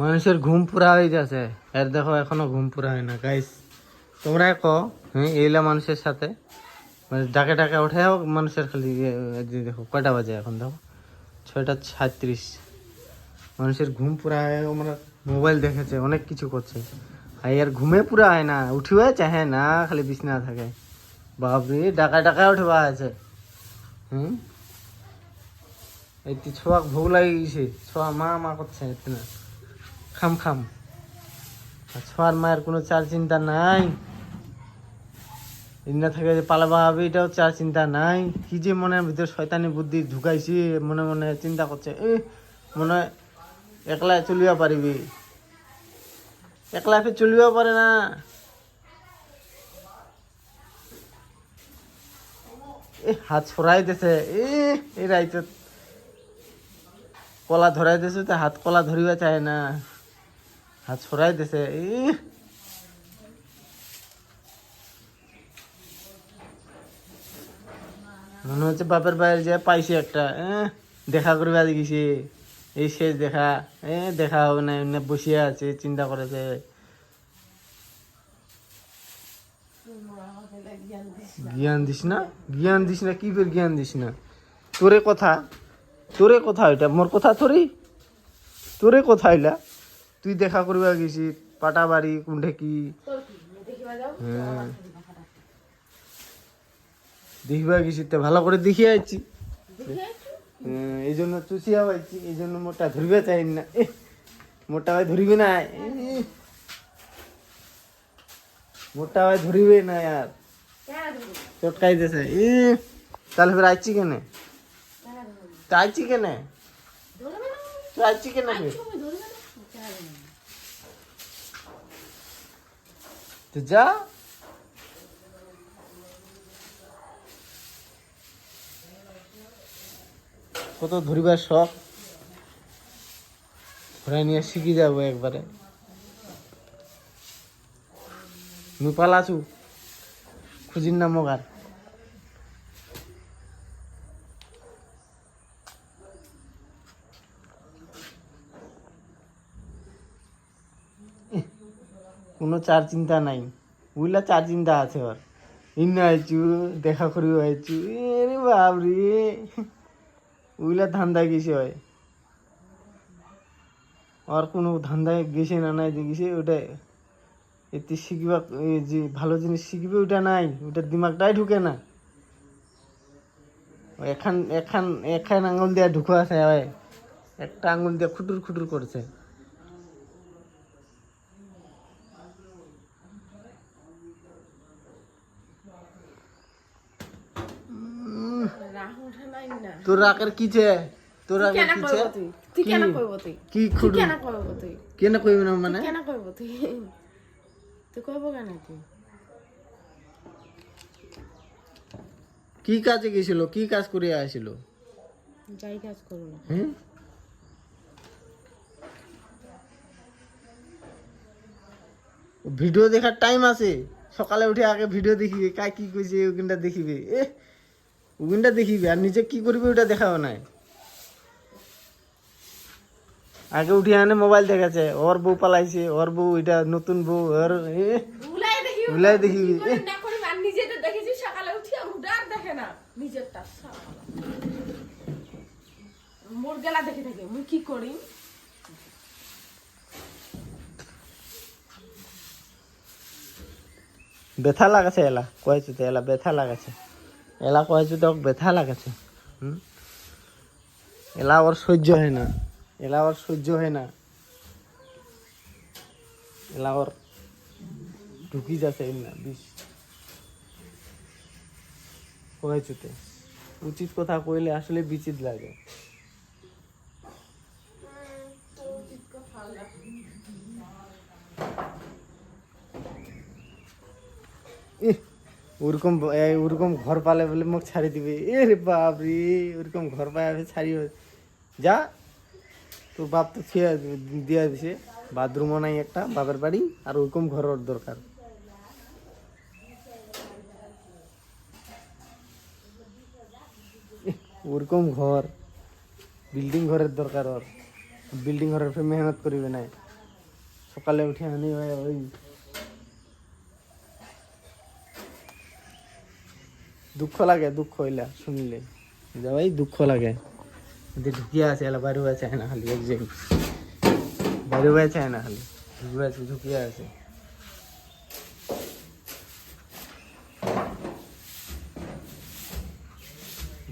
মানুষের ঘুম পুরা হয়ে যাচ্ছে আর দেখো, এখনও ঘুম পুরা হয় না গাইস তোমরা ক হ্যাঁ এইলা মানুষের সাথে মানে ডাকে ডাকে ওঠে হোক মানুষের খালি দেখো, কয়টা বাজে এখন দেখো? ছয়টা সাঁত্রিশ মানুষের ঘুম পুরা হয় আমরা মোবাইল দেখেছে অনেক কিছু করছে আর এর ঘুমে পুরা হয় না উঠিবে চাহে না, খালি বিছনা থাকে। বাপরে ডাকা ডাকা উঠবা আছে। হুম? এই তো ছোয়াক ভোগ লাগি গেছে। ছোয়া মা মা করছে না। খাম খাম। ছোয়ার মায়ের কোনো চার চিন্তা নাই? ইন্না থেকে যে পালাবা হবে, এটাও চার চিন্তা নাই। কি যে মনের ভিতরে শয়তানি বুদ্ধি ঢুকাইছি, মনে মনে চিন্তা করছে এ মনে হয় একলা চলিবা পারিবি। একলা ফের চলিবা পারে না। এ হাত ছড়াই দিছে এ এই রাইতে কলা ধরাই দিছে, তো হাত কলা ধরিবা চায় না। হাত ছড়াই দিছে মনে হচ্ছে বাপের বাইরে যে পাইছি একটা দেখা করবা দেখিছি। এই শেষ দেখা, এ দেখা হবে না, এমনি বসিয়ে আছে, চিন্তা করেছে জ্ঞান দিস না, জ্ঞান দিস না, কি ফের জ্ঞান দিস না? তোরে কথা তোরে কথা এটা, মোর কথা তোরই তোরে কথা এলা তুই দেখা করবা গেছি পাটা বাড়ি কুণ্ঠে কি? হ্যাঁ। দেখিবা গেছি তো ভালো করে দেখিয়ে আইছি। হ্যাঁ, এই জন্য চুষিয়া পাইছি এই জন্য মোটা ধরিবে চাই না। মোটা ভাই ধরিবে না। মোটা ভাই ধরিবে না আর। চটকাই দিছে এ তাহলে ফের আইছি কেনে? তো আইছি কেনে? তুই আইছি কেনে ফের? তো কত ধরিবার শখ? ঘোড়া নিয়ে শিখে যাব একবারে। নুপাল আছু খুঁজির না মগার কোনো চার চিন্তা নাই। বুঝলা, চার চিন্তা আছে ওর। ইন্না আইছু দেখা করিও আইছু এরে বাবরে ওইলা ধান্দা গেছে হয়? আর কোনো ধান্দায় গেছে না নাই যে গেছে ওটা এতে শিখবা যে ভালো জিনিস শিখবে, ওটা নাই। ওটার দিমাগটাই ঢুকে না। এখান এখান এখান আঙুল দিয়ে ঢুকো আছে একটা আঙুল দিয়ে খুটুর খুটুর করছে। তোর রাকের কিছে তোর রাকের কিছে তুই? কেন করব তুই? কি কেন করব তুই? কেন কইবে না মানে? কেন করব তুই? তুই করব কেন তুই? কি কাজে গেছিল? কি কাজ করে আসছিল যাই কাজ হ্যাঁ ভিডিও দেখার টাইম আছে। সকালে উঠে আগে ভিডিও দেখিবে কাই কি কইছে ওখানটা দেখিবে। ওখানটা দেখিবে আর নিজে কি করবে ওটা দেখাও নাই। আগে উঠি আনে মোবাইল দেখাছে ওর বউ পালাইছে ওর বউ এটা নতুন বউ ওর দেখি দেখিবি মোর গেলা দেখে থাকে মুই কি করি? ব্যথা লাগাছে এলা কয়েছে তো এলা ব্যথা লাগাছে। এলা কয়েছে তো ব্যথা লাগাছে হুম? এলা ওর সহ্য হয় না। এলা ওর সহ্য হয় না। এলা ওর ঢুকি যাচ্ছে না বিষ। কয়েছুতে উচিত কথা কইলে আসলে বিচিত লাগে। ইহ, ওরকম ওরকম ঘর পালে বলে মোক ছাড়ি দিবে। এ রে বাপ রে ওরকম ঘর পায় ছাড়ি যা, তোর বাপ তো খেয়ে দিয়ে দিছে। বাথরুমও নাই একটা, বাপের বাড়ি, আর ওরকম ঘর ওর দরকার। ওরকম ঘর, বিল্ডিং ঘরের দরকার ওর। বিল্ডিং ঘরের মেহনত করিবে না সকালে উঠে আনি ওই দুঃখ লাগে দুঃখ হইলা শুনলে। যে ভাই দুঃখ লাগে। এদের ঢুকিয়ে আছে এলা বাইরে আছে না খালি একজন বাইরে আছে না খালি ঢুকিয়ে আছে ঢুকিয়ে আছে।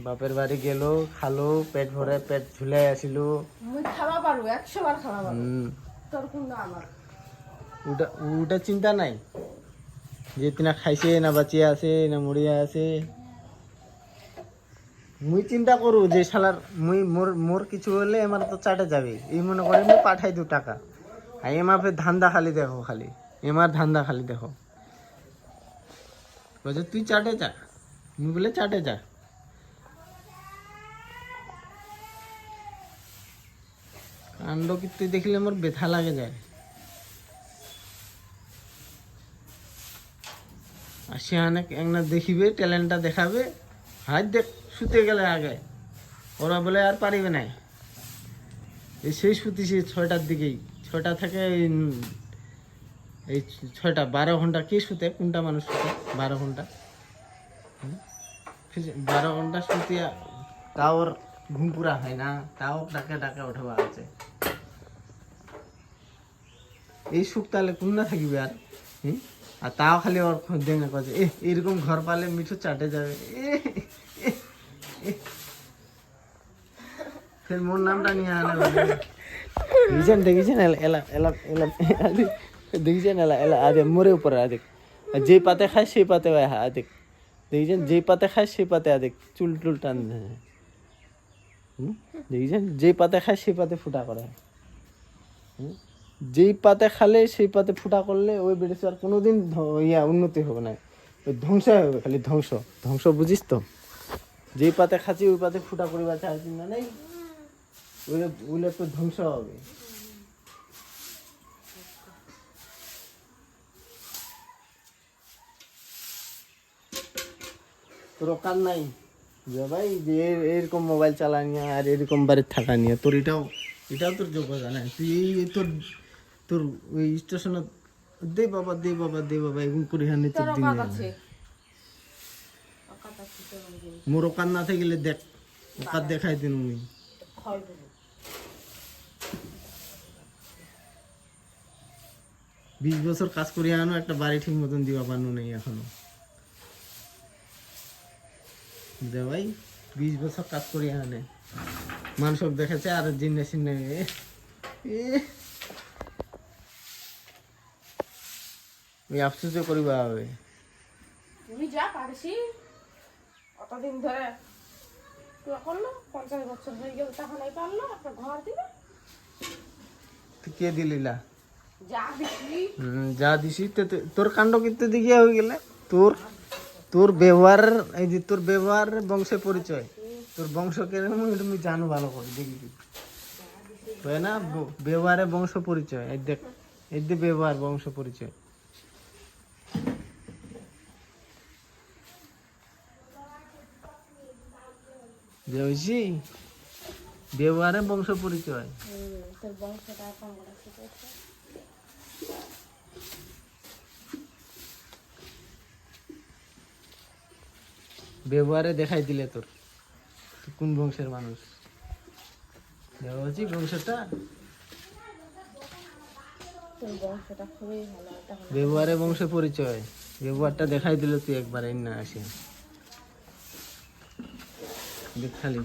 বাপের বাড়ি গেল খালো পেট ভরে পেট ঝুলে আসিল। খাবা পারো একশো বার পারো তোর কোন আমার? ওটা ওটা চিন্তা নাই। যে তিনা খাইছে না বাঁচিয়ে আছে না মরিয়া আছে। মুই চিন্তা করু যে শালার মুই মোর মোর কিছু হলে আমার তো চাটে যাবে। এই মনে করে মুই পাঠাই দু টাকা। আর ফের ধান্দা খালি দেখো খালি। এমার ধান্দা খালি দেখো। বলছে, তুই চাটে যা। মুই বলে চাটে যা। কাণ্ড কীর্তি দেখলে আমার ব্যথা লাগে যায়। আর সেখানে একটা দেখিবে, ট্যালেন্টটা দেখাবে। হাত দেখ। শুতে গেলে আগে। ওরা বলে, আর পারিবে না এই সেই শুতিছি ছয়টার দিকেই। ছয়টা থেকে এই ছয়টা, বারো ঘণ্টা কে শুতে? কোনটা মানুষ শুতে? বারো ঘণ্টা? বারো ঘণ্টা শুতিয়া তাও ঘুম পুরা হয় না। তাও ডাকে ডাকে উঠবা আছে। এই সুখ তাহলে কোন না থাকিবে আর? আর তাও খালি ওর দেখা করছে এ এরকম ঘর পালে মিঠু চাটে যাবে। এ। ফের মোর নামটা নিয়ে আনে। দেখেছেন দেখেছেন এলা এলা এলা দেখেছেন এলা এলা আদে মোরে উপরে আদিক যে পাতে খায় সেই পাতে আদিক দেখেছেন যে পাতে খায় সেই পাতে আদিক চুল টুল টান? দেখেছেন যে পাতে খায় সেই পাতে ফুটা করে? যেই পাতে খালে সেই পাতে ফুটা করলে ওই বেড়েছে আর কোনোদিন ইয়া উন্নতি হবে না ওই ধ্বংস হবে খালি ধ্বংস ধ্বংস বুঝিস তো যেই পাতে খাচ্ছি ওই পাতে ফুটা করিবার চাই না নেই ওইলে ওইলে তো ধ্বংস হবে। তোর কান নাই? যে ভাই যে এর- এরকম মোবাইল চালা নিয়ে আর এরকম বাড়ি থাকা নিয়ে তোর এটাও এটাও তোর যোগ্যতা নাই তুই এই তোর তোর ওই স্টেশনে দে বাবা দে বাবা দে বাবা এরকম করে হানি তোর দিন। মোর ওকান না থাকলে দেখ ওকার দেখাই দিন উনি ক্ষয় দেবো বিশ বছর কাজ করিয়া আনো একটা বাড়ি ঠিক মতন দিবা পানো নেই এখনও। দে ভাই বিশ বছর কাজ করিয়া আনে। মানুষক দেখেছে আর জিনে সিনে এ, এ। ওই আফসোসও করিবা হবে। তুমি যা অতদিন ধরে করল পঞ্চাশ বছর হয়ে গেল তখন এই পারল একটা ঘর দিবে তুই কে দিলিলা যা দিছি। তোর কাণ্ড কিন্তু দেখিয়া হয়ে গেলে। তোর তোর ব্যবহার এই যে তোর ব্যবহার বংশের পরিচয়। তোর বংশ কেরকম আমি জানো ভালো করে দেখি হয় না ব্যবহারে বংশ পরিচয় এই দেখ এই যে ব্যবহার বংশ পরিচয়। হয়েছি ব্যবহারে বংশ পরিচয়। তোর বংশটা ব্যবহারে দেখাই দিলে তোর কোন বংশের মানুষ? হচ্ছে বংশটা? ব্যবহারে বংশ পরিচয় ব্যবহারটা দেখাই দিলে তুই একবার না আসে খালি।